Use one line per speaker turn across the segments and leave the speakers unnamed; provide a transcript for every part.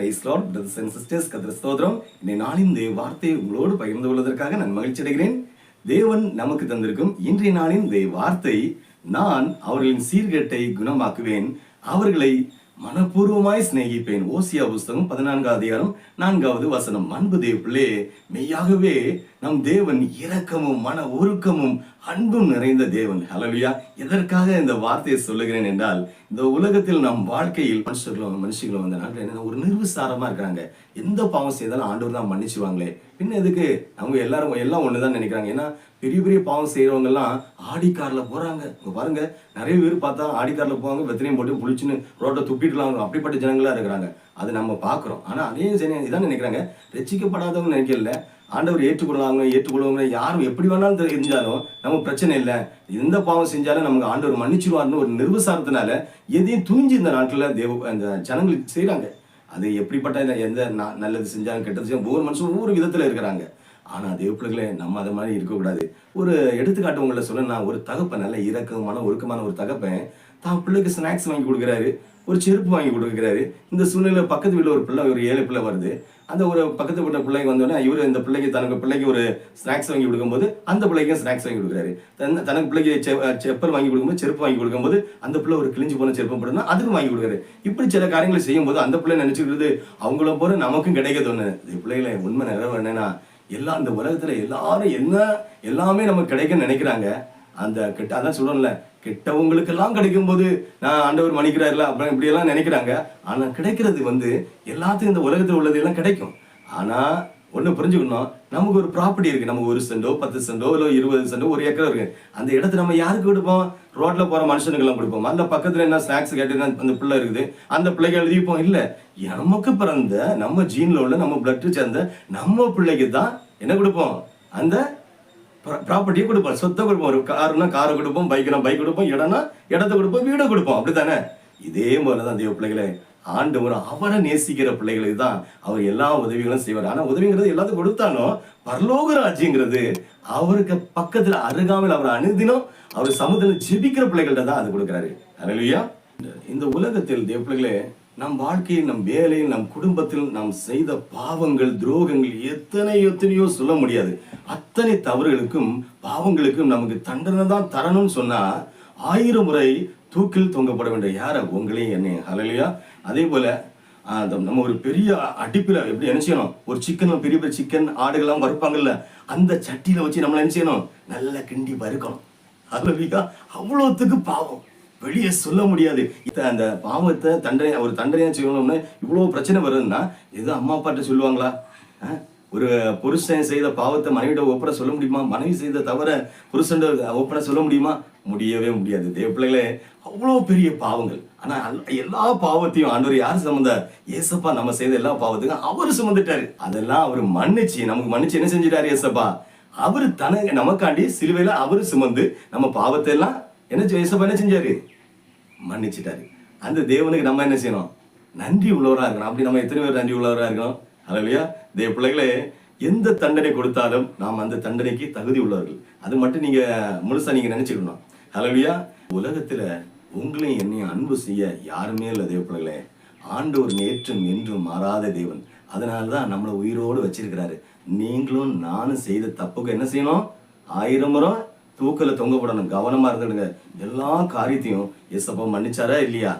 Praise lord brothers and sisters கதிர ஸ்தோத்திரம். இந்த நாளின் தேவ வார்த்தையை உங்களோடு பகிர்ந்து கொள்வதற்காக நான் மகிழ்ச்சி அடைகிறேன். தேவன் நமக்கு தந்திருக்கும் இன்றைய நாளின் தேவ வார்த்தை நான் அவர்களின் சீர்கேட்டை குணமாக்குவேன். அவர்களை மனப்பூர்வமாய் சிநேகிப்பேன். ஓசியா புஸ்தகம் பதினான்காவது அதிகாரம் நான்காவது வசனம். அன்பு தேவ மெய்யாகவே நம் தேவன் இரக்கமும் மன உருக்கமும் அன்பும் நிறைந்த தேவன். ஹalleluya எதற்காக இந்த வார்த்தையை சொல்லுகிறேன் என்றால் இந்த உலகத்தில் நம் வாழ்க்கையில் மனுஷர்களும் மனுஷங்களும் வந்த நாட்டில் என்ன? ஒரு நிர்விசாரமா இருக்கிறாங்க. எந்த பாவம் செய்தாலும் ஆண்டவர் தான் மன்னிச்சுவாங்களே. பின்ன எதுக்கு? அவங்க எல்லாரும் எல்லாம் ஒண்ணுதான் நினைக்கிறாங்க. ஏன்னா பெரிய பெரிய பாவம் செய்யறவங்க எல்லாம் ஆடி போகிறாங்க போறாங்க. இங்க பாருங்க நிறைய பேர் பார்த்தா ஆடி போவாங்க வெத்தனையும் போட்டு புளிச்சுன்னு ரோட்டை துப்பிட்டுலாங்க. அப்படிப்பட்ட ஜனங்களாக இருக்கிறாங்க. அது நம்ம பார்க்குறோம். ஆனால் அதே சரி இதான் நினைக்கிறாங்க. ரசிக்கப்படாதவங்க நினைக்கல. ஆண்டவர் ஏற்றுக்கொள்ளாங்க ஏற்றுக்கொள்வாங்க. யாரும் எப்படி வேணாலும் தெரி- இருந்தாலும் நம்ம பிரச்சனை இல்லை. எந்த பாவம் செஞ்சாலும் நமக்கு ஆண்டவர் மன்னிச்சிருவார்னு ஒரு நிர்வசாரத்தினால எதையும் துணிஞ்சு இந்த நாட்டில் தேவ அந்த ஜனங்களுக்கு செய்கிறாங்க அது எப்படிப்பட்ட எந்த ந- நல்லது செஞ்சாலும் கெட்டது செஞ்சாலும் ஒவ்வொரு மனுஷன் ஒவ்வொரு விதத்தில் இருக்கிறாங்க. ஆனால் தேவ பிள்ளைகளே நம்ம அதை மாதிரி இருக்கக்கூடாது. ஒரு எடுத்துக்காட்டு உங்களை சொல்ல நான் ஒரு தகப்பன் நல்ல இறக்கமான ஒழுக்கமான ஒரு தகப்பன் தான் பிள்ளைக்கு ஸ்நாக்ஸ் வாங்கி கொடுக்குறாரு ஒரு செருப்பு வாங்கி கொடுக்குறாரு. இந்த சூழ்நிலை பக்கத்து வீட்டில் ஒரு பிள்ளை ஒரு ஏழு பிள்ளை வருது. அந்த ஒரு பக்கத்து வீட்டு பிள்ளைங்க வந்தோடனே இவர் இந்த பிள்ளைக்கு தனக்கு பிள்ளைக்கு ஒரு ஸ்நாக்ஸ் வாங்கி கொடுக்கும்போது அந்த பிள்ளைக்கும் ஸ்நாக்ஸ் வாங்கி கொடுக்குறாரு. தன் தனக்கு பிள்ளைக்கு செ- செப்பல் வாங்கி கொடுக்கும்போது செருப்பு வாங்கி கொடுக்கும்போது அந்த பிள்ளை ஒரு கிழிஞ்சு போன செருப்பு போடுனா அதுக்கும் வாங்கி கொடுக்குறாரு. இப்படி சில காரியங்களை செய்யும்போது அந்த பிள்ளை நினச்சிக்கிறது அவங்கள போகிற நமக்கும் கிடைக்க தோணுது. பிள்ளைகளை உண்மை நிறைவு என்னன்னா எல்லா இந்த உலகத்தில் எல்லாரும் என்ன எல்லாமே நமக்கு கிடைக்குன்னு நினைக்கிறாங்க. அந்த கெட்ட அதான் சொல்லணும்ல கெட்டவங்களுக்கெல்லாம் கிடைக்கும் போது நான் ஆண்டவர் மன்னிக்கிறாருல அப்புறம் இப்படியெல்லாம் நினைக்கிறாங்க. ஆனால் கிடைக்கிறது வந்து எல்லாத்தையும் இந்த உலகத்தில் உள்ளது எல்லாம் கிடைக்கும். ஆனால் ஒன்று புரிஞ்சுக்கணும் நமக்கு ஒரு ப்ராப்பர்ட்டி இருக்கு. நமக்கு ஒரு சென்டோ பத்து சென்டோ இல்லை இருபது சென்டோ ஒரு ஏக்கர் இருக்கு. அந்த இடத்த நம்ம யாருக்கு கொடுப்போம்? ரோட்டில் போகிற மனுஷனுக்கெல்லாம் கொடுப்போம்? அந்த பக்கத்தில் என்ன ஸ்நாக்ஸ் கேட்டு அந்த பிள்ளை இருக்குது. அந்த பிள்ளைக்கு எழுதிப்போம். இல்லை நமக்கு பிறந்த நம்ம ஜீனில் உள்ள நம்ம பிளட் சேர்ந்த நம்ம பிள்ளைக்கு தான் என்ன கொடுப்போம்? அந்த ப்ராப்பர்ட்டியை கொடுப்போம். சொத்தை கொடுப்போம். ஒரு காருனா காரை கொடுப்போம் பைக்னா பைக் கொடுப்போம் இடம்னா இடத்த கொடுப்போம் வீடை கொடுப்போம். அப்படித்தானே? இதே போல தான் தெய்வ பிள்ளைகளே. ஆண்டவர் அவரை நேசிக்கிற பிள்ளைகளுக்கு தான் அவர் எல்லா உதவிகளும் செய்வார். ஆனால் உதவிங்கிறது எல்லாத்துக்கும் கொடுத்தாலும் பரலோக ராஜ்யங்கிறது அவருக்கு பக்கத்தில் அருகாமல் அவர் அனுதினம் அவர் சமுதிரம் ஜெபிக்கிற பிள்ளைகள்கிட்ட தான் அது கொடுக்குறாரு. அதுலையா இந்த உலகத்தில் தேவ பிள்ளைகளே நம் வாழ்க்கையில் நம் வேலையில் நம் குடும்பத்தில் நாம் செய்த பாவங்கள் துரோகங்கள் எத்தனை எத்தனையோ சொல்ல முடியாது. அத்தனை தவறுகளுக்கும் பாவங்களுக்கும் நமக்கு தண்டனை தான் தரணும்னு சொன்னால் ஆயிரம் முறை தூக்கில் தொங்கப்பட வேண்டிய யாரை? உங்களையும் என்னையும் ஹalleluya அதே போல் நம்ம ஒரு பெரிய அடிப்பில் எப்படி என்ன செய்யணும்? ஒரு சிக்கன் பெரிய பெரிய சிக்கன் ஆடுகள்லாம் வறுப்பாங்கல்ல அந்த சட்டியில் வச்சு நம்மளை என்ன செய்யணும்? நல்லா கிண்டி வறுக்கணும். ஹalleluya அவ்வளோத்துக்கு பாவம். வெளியே சொல்ல முடியாது. அந்த பாவத்தை தண்டனை ஒரு தண்டனையா செய்யணும்னு இவ்வளவு பிரச்சனை வருதுன்னா எது அம்மா அப்பாட்ட சொல்லுவாங்களா? ஒரு புருஷன் செய்த பாவத்தை மனைவிட ஒப்பிட சொல்ல முடியுமா? மனைவி செய்த தவிர புருஷன் ஒப்பிட சொல்ல முடியுமா? முடியவே முடியாது. தேவ பிள்ளைகளே அவ்வளோ பெரிய பாவங்கள். ஆனா எல்லா பாவத்தையும் ஆண்டவர் யார் சுமந்த ஏசப்பா நம்ம செய்த எல்லா பாவத்துக்கும் அவர் சுமந்துட்டாரு. அதெல்லாம் அவர் மன்னிச்சு நமக்கு மன்னிச்சு என்ன செஞ்சிட்டாரு ஏசப்பா அவர் தன நமக்காண்டி சிலுவையில அவர் சுமந்து நம்ம பாவத்தை எல்லாம் என்ன செய்~ ஏசப்பா என்ன செஞ்சாரு? மன்னிச்சிட்டாரு. அந்த தேவனுக்கு நம்ம என்ன செய்யணும்? நன்றி உள்ளவராக இருக்கணும். அப்படி நம்ம எத்தனை பேர் நன்றி உள்ளவராக இருக்கணும்? அல்லையா தேவ பிள்ளைகளே எந்த தண்டனை கொடுத்தாலும் நாம் அந்த தண்டனைக்கு தகுதி உள்ளவர்கள். அது மட்டும் நீங்க முழுசா நீங்க நினைச்சுக்கணும். அல்லையா உலகத்துல உங்களையும் என்னையும் அன்பு செய்ய யாருமே இல்லை தேவ பிள்ளைகளே. ஆண்டவர் நேற்றும் என்றும் மாறாத தேவன். அதனால தான் நம்மளை உயிரோடு வச்சிருக்கிறாரு. நீங்களும் நானும் செய்த தப்புக்கு என்ன செய்யணும்? ஆயிரம் முறை தூக்கல தொங்கப்படணும் கவனமாக இருந்துடுங்க. எல்லா காரியத்தையும் எசப்பா மன்னிச்சாரா இல்லையா?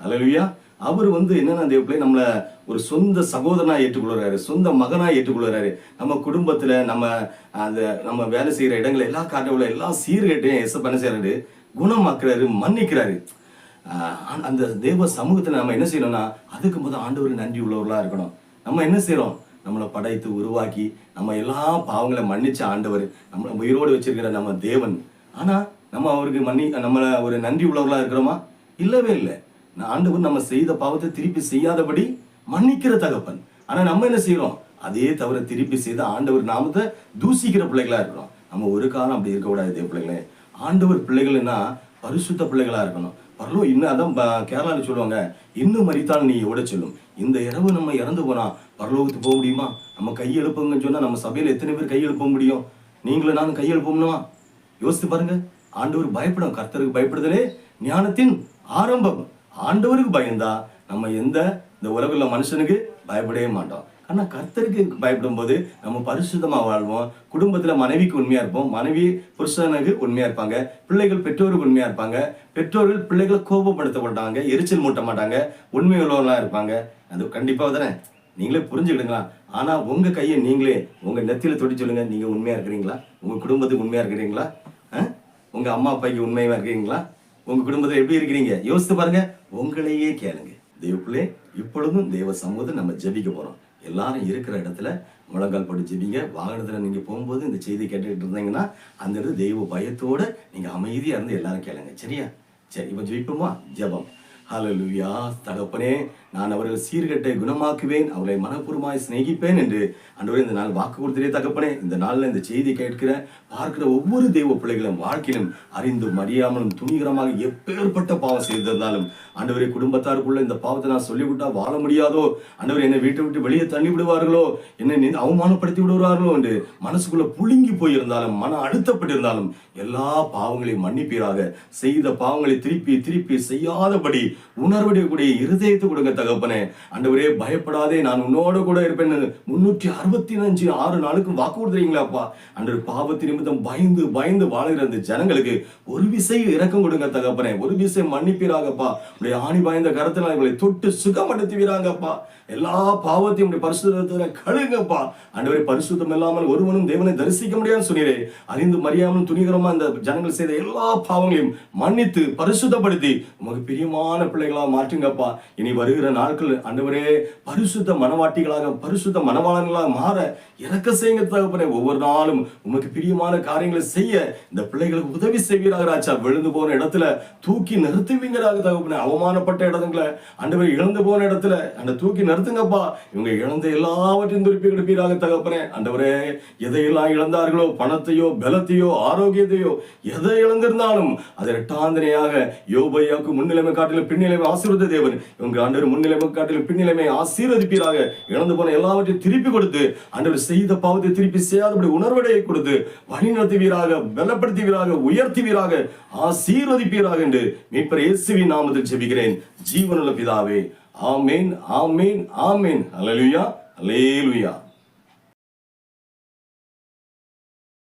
அல்லையா அவர் வந்து என்னென்ன தேவப்பிள்ளை நம்மளை ஒரு சொந்த சகோதரனா ஏற்றுக்கொள்கிறாரு சொந்த மகனாக ஏற்றுக்கொள்கிறாரு நம்ம குடும்பத்தில் நம்ம அந்த நம்ம வேலை செய்கிற இடங்கள் எல்லா உள்ள எல்லா சீர்கேட்டையும் எசப்பா என்ன செய்கிறாரு குணமாக்குறாரு மன்னிக்கிறாரு. அந்த தேவ சமூகத்தில் நம்ம என்ன செய்யணும்னா அதுக்கு முதல் ஆண்டவருக்கு நன்றி உள்ளவர்களாக இருக்கணும். நம்ம என்ன செய்கிறோம் நம்மளை படைத்து உருவாக்கி நம்ம எல்லா பாவங்களை மன்னிச்ச ஆண்டவர் நம்மளை உயிரோடு வச்சிருக்கிற நம்ம தேவன். ஆனா நம்ம அவருக்கு மன்னி நம்மளை ஒரு நன்றி உள்ளவர்களா இருக்கிறோமா? இல்லவே இல்லை. நான் ஆண்டவர் நம்ம செய்த பாவத்தை திருப்பி செய்யாதபடி மன்னிக்கிற தகப்பன். ஆனா நம்ம என்ன செய்யறோம் அதே தவிர திருப்பி செய்த ஆண்டவர் நாமத்தை தூசிக்கிற பிள்ளைகளா இருக்கிறோம். நம்ம ஒரு காலம் அப்படி இருக்கக்கூடாது தேவ பிள்ளைகளே. ஆண்டவர் பிள்ளைகள்னா பரிசுத்த பிள்ளைகளா இருக்கணும். பரலோ இன்னும் அதான் கேரளாவில் சொல்லுவாங்க இன்னும் மறித்தால் நீ ஓட சொல்லும். இந்த இரவு நம்ம இறந்து போனா பரலோகத்துக்கு போக முடியுமா? நம்ம கை எழுப்புங்கன்னு சொன்னா நம்ம சபையில எத்தனை பேர் கை எழுப்ப முடியும்? நீங்களும் நானும் கையெழுப்பணுமா யோசித்து பாருங்க. ஆண்டவர் பயப்படும். கர்த்தருக்கு பயப்படுதலே ஞானத்தின் ஆரம்பம். ஆண்டவருக்கு பயந்தா நம்ம எந்த இந்த உலகில் மனுஷனுக்கு பயப்படவே மாட்டோம். ஆனால் கர்த்தருக்கு பயப்படும் போது நம்ம பரிசுத்தமாக வாழ்வோம். குடும்பத்தில் மனைவிக்கு உண்மையா இருப்போம். மனைவி புருஷனுக்கு உண்மையா இருப்பாங்க. பிள்ளைகள் பெற்றோருக்கு உண்மையா இருப்பாங்க. பெற்றோர்கள் பிள்ளைகளை கோபப்படுத்த மாட்டாங்க எரிச்சல் மூட்ட மாட்டாங்க உண்மை உள்ளவர்களாக இருப்பாங்க. அது கண்டிப்பாக தானே நீங்களே புரிஞ்சுக்கிடுங்களா? ஆனால் உங்கள் கையை நீங்களே உங்கள் நெத்தியில் தொட்டி சொல்லுங்கள் நீங்கள் உண்மையாக இருக்கிறீங்களா? உங்கள் குடும்பத்துக்கு உண்மையாக இருக்கிறீங்களா? ஆ? அம்மா அப்பாக்கு உண்மையாக இருக்கிறீங்களா? உங்கள் குடும்பத்தில் எப்படி இருக்கிறீங்க? யோசித்து பாருங்கள் உங்களையே கேளுங்க. தெய்வப்பிள்ளே இப்பொழுதும் தெய்வ சமூகத்தை நம்ம ஜெபிக்க போகிறோம் எல்லாரும் இருக்கிற இடத்துல முழங்கால் போட்டு ஜெபிங்க. வாகனத்தில் நீங்கள் போகும்போது இந்த செய்தி கேட்டுக்கிட்டு இருந்தீங்கன்னா அந்த இடத்துல தெய்வ பயத்தோடு நீங்கள் அமைதியாக இருந்து எல்லாரும் கேளுங்க. சரியா? சரி இப்போ ஜெபிப்போமா? ஜெபம். ஹலலுயா தகப்பனே நான் அவர்கள் சீர்கட்டை குணமாக்குவேன் அவர்களை மனப்பூர்வமாய் சிநேகிப்பேன் என்று அன்றுவரை இந்த நாள் வாக்கு கொடுத்ததே தகப்பனே. இந்த நாளில் இந்த செய்தி கேட்கிற பார்க்கிற ஒவ்வொரு தெய்வ பிள்ளைகளும் வாழ்க்கையிலும் அறிந்தும் அறியாமலும் துணிகரமாக எப்பேற்பட்ட பாவம் செய்திருந்தாலும் அன்றுவரை குடும்பத்தாருக்குள்ள இந்த பாவத்தை நான் சொல்லிவிட்டா வாழ முடியாதோ? ஆண்டவர் என்னை வீட்டை விட்டு வெளியே தள்ளி விடுவார்களோ? என்னை அவமானப்படுத்தி விடுவார்களோ என்று மனசுக்குள்ள புழுங்கி போயிருந்தாலும் மன அழுத்தப்பட்டிருந்தாலும் எல்லா பாவங்களையும் மன்னிப்பீராக. செய்த பாவங்களை திருப்பி திருப்பி செய்யாதபடி உணர்வடையக்கூடிய இருதயத்தை கொடுங்க தகப்பனே. அண்டவரே பயப்படாதே. நான் உன்னோட கூட இருப்பேன். முன்னூற்றி அறுபத்தி அஞ்சு ஆறு நாளுக்கு வாக்கு கொடுத்துறீங்களாப்பா அன்று பாவத்து நிமித்தம் பயந்து பயந்து வாழ்கிற அந்த ஜனங்களுக்கு ஒரு விசை இறக்கம் கொடுங்க தகப்பனே. ஒரு விசை மன்னிப்பீராகப்பா. உடைய ஆணி பாய்ந்த கரத்தில் இவங்களை தொட்டு சுகப்படுத்துவீராங்கப்பா எல்லா பாவத்தையும் உடைய பரிசுத்தத்துல கழுங்கப்பா ஆண்டவரே பரிசுத்தம் இல்லாமல் ஒருவனும் தேவனை தரிசிக்க முடியாதுன்னு சொன்னீரே. அறிந்து மறியாமல் துணிகரமா அந்த ஜனங்கள் செய்த எல்லா பாவங்களையும் மன்னித்து பரிசுத்தப்படுத்தி உமக்கு பிரியமான பிள்ளைகளாக மாற்றுங்கப்பா. இனி வருகிற நாட்கள் ஆண்டவரே பரிசுத்த மனவாட்டிகளாக பரிசுத்த மனவாளர்களாக மாற இறக்க செய்யுங்க தகப்பனே. ஒவ்வொரு நாளும் உமக்கு பிரியமான காரியங்களை செய்ய இந்த பிள்ளைகளுக்கு உதவி செய்வீராக ராஜா. விழுந்து போன இடத்துல தூக்கி நிறுத்துவீங்கராக தகப்பனே. அவமானப்பட்ட இடங்களை ஆண்டவரே இழந்து போன இடத்துல அந்த தூக்கி நிறுத்துங்கப்பா. இவங்க இழந்த எல்லாவற்றையும் திருப்பி கொடுப்பீராக தகப்பனே. ஆண்டவரே எதையெல்லாம் இழந்தார்களோ பணத்தையோ பலத்தையோ ஆரோக்கியத்தையோ எதை இழந்திருந்தாலும் அதை இரட்டாந்தனையாக யோபையாவுக்கு முன்னிலைமை காட்டிலும் பின்னிலைமை ஆசீர்வத தேவன். இவங்க ஆண்டவர் முன்னிலைமை காட்டிலும் பின்னிலைமை ஆசீர்வதிப்பீராக. இழந்து போன எல்லாவற்றையும் திருப்பி கொடுத்து ஆண்டவர் செய்த பாவத்தை திருப்பி செய்யாதபடி உணர்வடையை கொடுத்து வழி நடத்துவீராக பலப்படுத்துவீராக உயர்த்துவீராக ஆசீர்வதிப்பீராக என்று மீட்பர் இயேசுவின் நாமத்தில் ஜெபிக்கிறேன். ஜீவனுள்ள பிதாவே ஆமேன் ஆமேன் ஆமேன். அலலுயா அலேலுயா